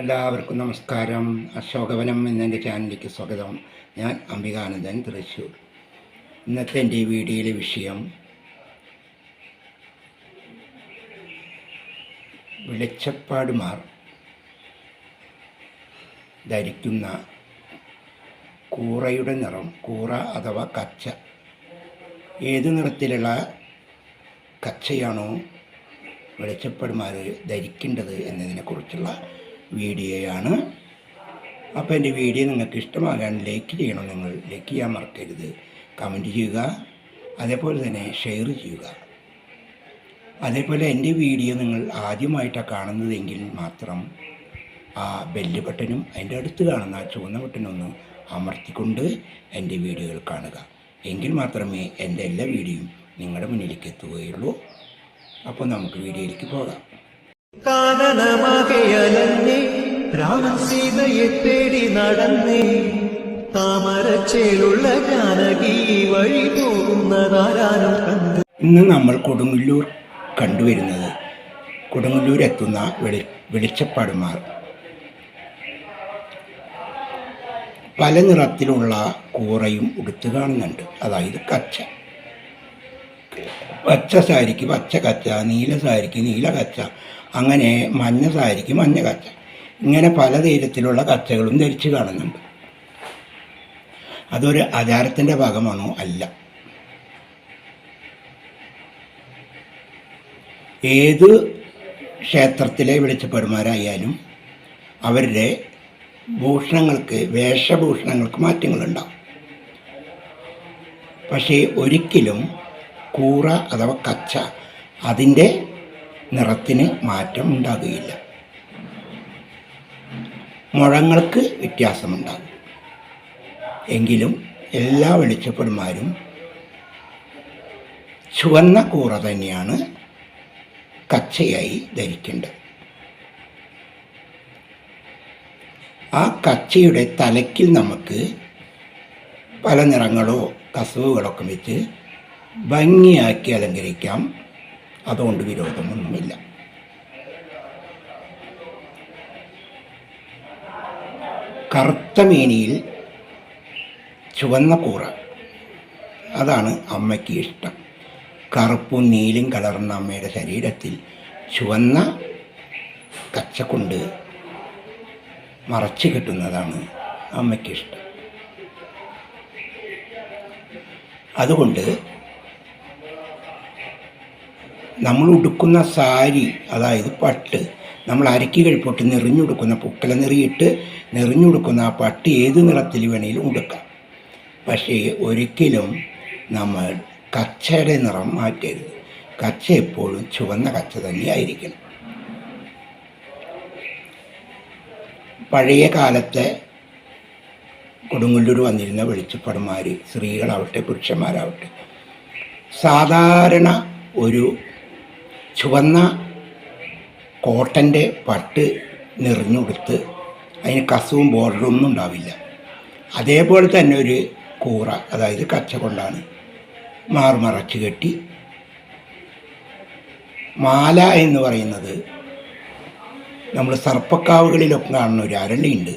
എല്ലാവർക്കും നമസ്കാരം. അശോകവനം എന്നെന്റെ ചാനലിലേക്ക് സ്വാഗതം. ഞാൻ അംബികാനന്ദൻ തൃശ്ശൂർ. ഇന്നത്തെ എന്റെ വീഡിയോയിലെ വിഷയം വെളിച്ചപ്പാടുമാർ ധരിക്കുന്ന കൂറയുടെ നിറം കൂറ അഥവാ കച്ച. ഏത് നിറത്തിലുള്ള കച്ചയാണോ വെളിച്ചപ്പാടുമാർ ധരിക്കേണ്ടത് എന്നതിനെക്കുറിച്ചുള്ള വീഡിയോയാണ്. അപ്പോൾ എന്റെ വീഡിയോ നിങ്ങൾക്ക് ഇഷ്ടമാകാൻ ലൈക്ക് ചെയ്യണം നിങ്ങൾ. ലൈക്ക് ചെയ്യാൻ മറക്കരുത്. കമന്റ് ചെയ്യുക. അതേപോലെ തന്നെ ഷെയർ ചെയ്യുക. അതേപോലെ എന്റെ വീഡിയോ നിങ്ങൾ ആദ്യമായിട്ടാണ് കാണുന്നതെങ്കിൽ മാത്രം ആ ബെല്ല് ബട്ടനും അതിന്റെ അടുത്ത് കാണുന്ന ആ ചുവന്ന ബട്ടനൊന്ന് അമർത്തിക്കൊണ്ട് എന്റെ വീഡിയോകൾ കാണുക. എങ്കിൽ മാത്രമേ എന്റെ എല്ലാ വീഡിയോയും നിങ്ങളുടെ മുന്നിലേക്ക് എത്തുകയുള്ളൂ. അപ്പോൾ നമുക്ക് വീഡിയോയിലേക്ക് പോകാം. കാനനമകയലന്നേ രാമൻ സീതയെ തേടി നടന്നേ. താമരച്ചേലുള്ള ജാനകി വഴി പോകുന്നതാരാനും കണ്ടു. ഇന്ന് നമ്മൾ കൊടുങ്ങല്ലൂർ കണ്ടുവരുന്നത് കൊടുങ്ങല്ലൂർ എത്തുന്ന വെളി വെളിച്ചപ്പാടുമാർ. പല നിറത്തിലുള്ള കൂറയും ഉടുത്തു കാണുന്നുണ്ട്. അതായത് കച്ച. പച്ച സാരിക്ക് പച്ച കച്ച നീല സാരിക്ക് നീല കച്ച അങ്ങനെ മഞ്ഞ സാരിക്ക് മഞ്ഞ കച്ച. ഇങ്ങനെ പല തരത്തിലുള്ള കച്ചകളും ധരിച്ചു കാണുന്നുണ്ട്. അതൊരു ആചാരത്തിന്റെ ഭാഗമാണോ? അല്ല. ഏത് ക്ഷേത്രത്തിലെ വെളിച്ചപ്പെടുമാരായാലും അവരുടെ ഭൂഷണങ്ങൾക്ക് വേഷഭൂഷണങ്ങൾക്ക് മാറ്റങ്ങളുണ്ടാവും. പക്ഷേ ഒരിക്കലും കൂറ അഥവാ കച്ച അതിന്റെ നിറത്തിന് മാറ്റം ഉണ്ടാകുകയില്ല. മുഴങ്ങൾക്ക് വ്യത്യാസമുണ്ടാകും. എങ്കിലും എല്ലാ വെളിച്ചപ്പെടുമാരും ചുവന്ന കൂറ തന്നെയാണ് കച്ചയായി ധരിക്കേണ്ടത്. ആ കച്ചയുടെ തലക്കിൽ നമുക്ക് പല നിറങ്ങളോ കസവുകളൊക്കെ വെച്ച് ഭംഗിയാക്കി അലങ്കരിക്കാം. അതുകൊണ്ട് വിരോധമൊന്നുമില്ല കറുത്ത മേനിയിൽ ചുവന്ന കൂറ. അതാണ് അമ്മയ്ക്ക് ഇഷ്ടം. കറുപ്പും നീലും കലർന്ന അമ്മയുടെ ശരീരത്തിൽ ചുവന്ന കച്ച കൊണ്ട് മറച്ചു കിട്ടുന്നതാണ് അമ്മയ്ക്കിഷ്ടം അതുകൊണ്ട് നമ്മൾ ഉടുക്കുന്ന സാരി അതായത് പട്ട് നമ്മൾ അരക്കി കഴിപ്പോട്ട് നെറിഞ്ഞുടുക്കുന്ന പുക്കല നെറിയിട്ട് നെറിഞ്ഞുടുക്കുന്ന ആ പട്ട് ഏത് നിറത്തിൽ വേണേലും ഉടുക്കാം. പക്ഷേ ഒരിക്കലും നമ്മൾ കച്ചയുടെ നിറം മാറ്റരുത്. കച്ച എപ്പോഴും ചുവന്ന കച്ച തന്നെയായിരിക്കണം. പഴയ കാലത്തെ കൊടുങ്ങല്ലൂർ വന്നിരുന്ന വെളിച്ചപ്പടന്മാർ സ്ത്രീകളാവട്ടെ പുരുഷന്മാരാവട്ടെ സാധാരണ ഒരു ചുവന്ന കോട്ടന്റെ പട്ട് നിറഞ്ഞുകൊടുത്ത് അതിന് കസവും ബോർഡറും ഒന്നും ഉണ്ടാവില്ല. അതേപോലെ തന്നെ ഒരു കൂറ അതായത് കച്ച കൊണ്ടാണ് മാറുമറച്ച് കെട്ടി. മാല എന്ന് പറയുന്നത് നമ്മൾ സർപ്പക്കാവുകളിലൊക്കെ കാണുന്ന ഒരു അരളിയുണ്ട്.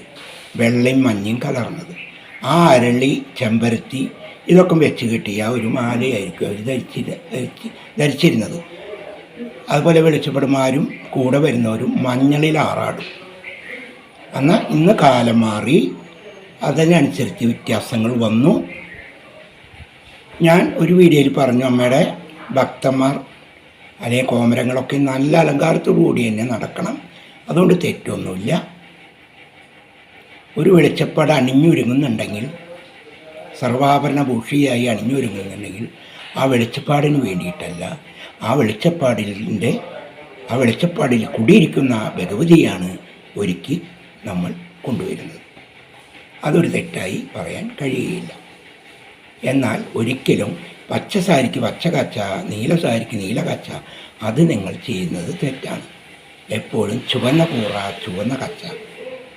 വെള്ളയും മഞ്ഞയും കലർന്നത്. ആ അരളി ചെമ്പരത്തി ഇതൊക്കെ വെച്ച് കെട്ടിയ ഒരു മാലയായിരിക്കും അവർ ധരിച്ചിരുന്ന ധരിച്ച് ധരിച്ചിരുന്നത്. അതുപോലെ വെളിച്ചപ്പെടുമാരും കൂടെ വരുന്നവരും മഞ്ഞളിൽ ആറാടും. എന്നാൽ ഇന്ന് കാലം മാറി അതിനനുസരിച്ച് വ്യത്യാസങ്ങൾ വന്നു. ഞാൻ ഒരു വീഡിയോയിൽ പറഞ്ഞു അമ്മയുടെ ഭക്തന്മാർ അല്ലെങ്കിൽ കോമരങ്ങളൊക്കെ നല്ല അലങ്കാരത്തോടുകൂടി തന്നെ നടക്കണം. അതുകൊണ്ട് തെറ്റൊന്നുമില്ല. ഒരു വെളിച്ചപ്പാട് അണിഞ്ഞൊരുങ്ങുന്നുണ്ടെങ്കിൽ സർവാഭരണ ഭൂഷിയായി അണിഞ്ഞൊരുങ്ങുന്നുണ്ടെങ്കിൽ ആ വെളിച്ചപ്പാടിന് വേണ്ടിയിട്ടല്ല. ആ വെളിച്ചപ്പാടിന്റെ ആ വെളിച്ചപ്പാടിൽ കുടിയിരിക്കുന്ന ആ ഭഗവതിയാണ് ഒരുക്കി നമ്മൾ കൊണ്ടുവരുന്നത്. അതൊരു തെറ്റായി പറയാൻ കഴിയുകയില്ല. എന്നാൽ ഒരിക്കലും പച്ച സാരിക്ക് പച്ച കച്ച നീല സാരിക്ക് നീല കച്ച അത് നിങ്ങൾ ചെയ്യുന്നത് തെറ്റാണ്. എപ്പോഴും ചുവന്ന കൂറ ചുവന്ന കച്ച.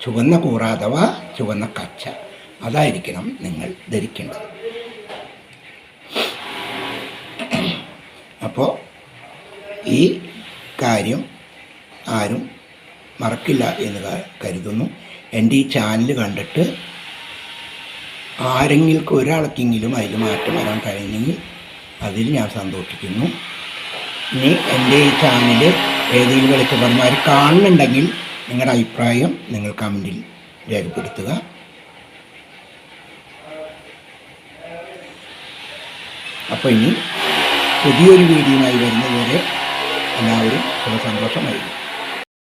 ചുവന്ന കൂറ അഥവാ ചുവന്ന കച്ച. അതായിരിക്കണം നിങ്ങൾ ധരിക്കേണ്ടത്. അപ്പോൾ ഈ കാര്യം ആരും മറക്കില്ല എന്ന് കരുതുന്നു. എന്റെ ഈ ചാനൽ കണ്ടിട്ട് ആരെങ്കിലും ഒരാൾക്കെങ്കിലും അതിൽ മാറ്റം വരാൻ കഴിഞ്ഞെങ്കിൽ അതിൽ ഞാൻ സന്തോഷിക്കുന്നു. ഇനി എന്റെ ഈ ചാനൽ ഏതെങ്കിലും വെളിച്ചപ്പാടുമാർ കാണുന്നുണ്ടെങ്കിൽ നിങ്ങളുടെ അഭിപ്രായം നിങ്ങൾ കമന്റിൽ രേഖപ്പെടുത്തുക. അപ്പോൾ ഇനി പുതിയൊരു വീഡിയോയുമായി വരുന്നതുവരെ എല്ലാവരും സുഖസന്തോഷമായിരിക്കും